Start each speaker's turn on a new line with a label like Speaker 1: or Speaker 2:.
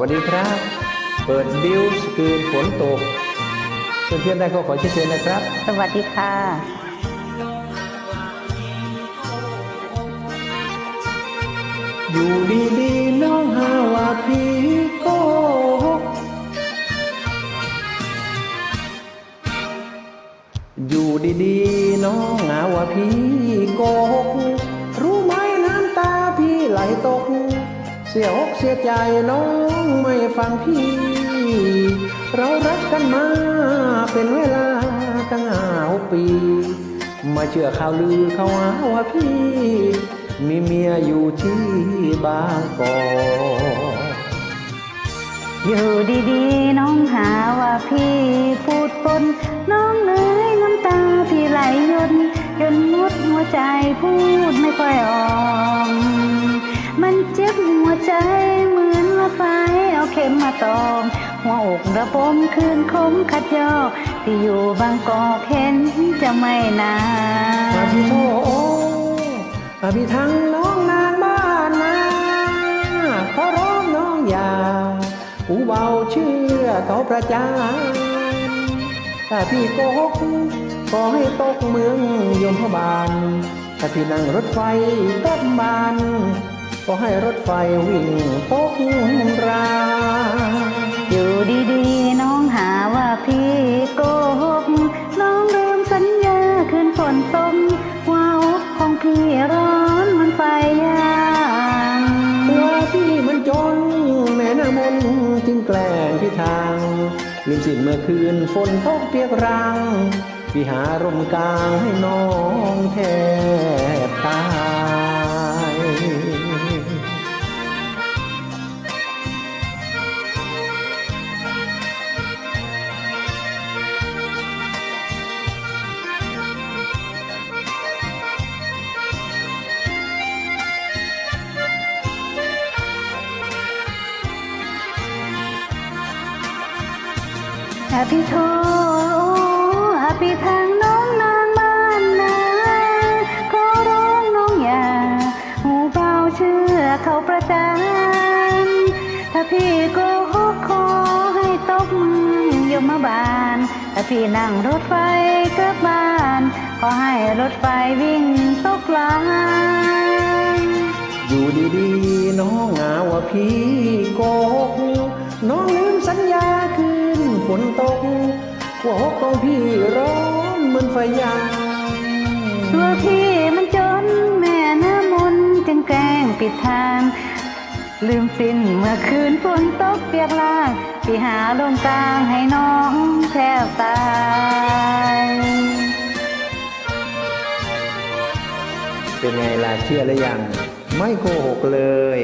Speaker 1: วัสดีครับ เปิดบิวส์คืนฝนตก เพื่อนๆได้ก็ขอเชิญชวนนะครับ
Speaker 2: สวัสดีค่ะ
Speaker 1: อยู่ดีๆน้องหาว่าพี่โกหกอยู่ดีๆน้องหาว่าพี่โกหก สียอกเสียใจน้องไม่ฟังพี่ เรารักกันมาเป็นเวลาตั้งห้าหกปี มาเชื่อข่าวลือเขาหาว่าพี่ มีเมียอยู่ที่บางกอก
Speaker 2: อยู่ดีๆ น้องหาว่าพี่พูดปนน้องเอ้ยน้ำตาพี่ไหลหยดจนหมดหัวใจพูดไม่ ตอมหัวอกระบมคืนคมคัดยอที่อยู่บางกอกเห็นจะไม่นาน
Speaker 1: มาพี่โทมาพี่ทั้งน้องนางบ้านนาขอร้องน้องอย่าผู้เบาเชื่อเขาประจานถ้าพี่โกหกขอให้ตกเมืองยมพบาลถ้าพี่นั่งรถไฟตกบาน ก็ให้รถไฟวิ่งตกราง
Speaker 2: อยู่ดีๆ น้องหาว่าพี่โกหกน้องลืมสัญญาคืนฝนตกว่าอกของพี่ร้อนเหมันไฟย่าง
Speaker 1: ตัวพี่มันจนแม่น้ำมนต์จึงแกล้งพี่ทางลืมสิ้นเมื่อคืนฝนตกเปียกรังพี่หาร่มกลางให้น้องแทบตาย
Speaker 2: อาพี่โทอาพี่ทางน้องนางบ้านนาขอร้องน้องอย่าหูเบาเชื่อเขาประจานถ้าพี่โกหกขอให้ตกมือยมบาลถ้าพี่นั่งรถไฟกลับบ้าน ขอให้รถไฟวิ่งตกลาง
Speaker 1: อยู่ดีๆ น้องหาว่าพี่โกหก หัวอกของพี่ร้อนเหมือนไฟยาง
Speaker 2: ตัวพี่มันจนแม่น้ำมนต์จึงแกล้งปิดทาง ลืมสิ้นเมื่อคืนฝนตกเปียกลางพี่หาลงกลางให้น้องแทบตาย
Speaker 1: เป็นไงล่ะเชื่อหรือยัง ไม่โกหกเลย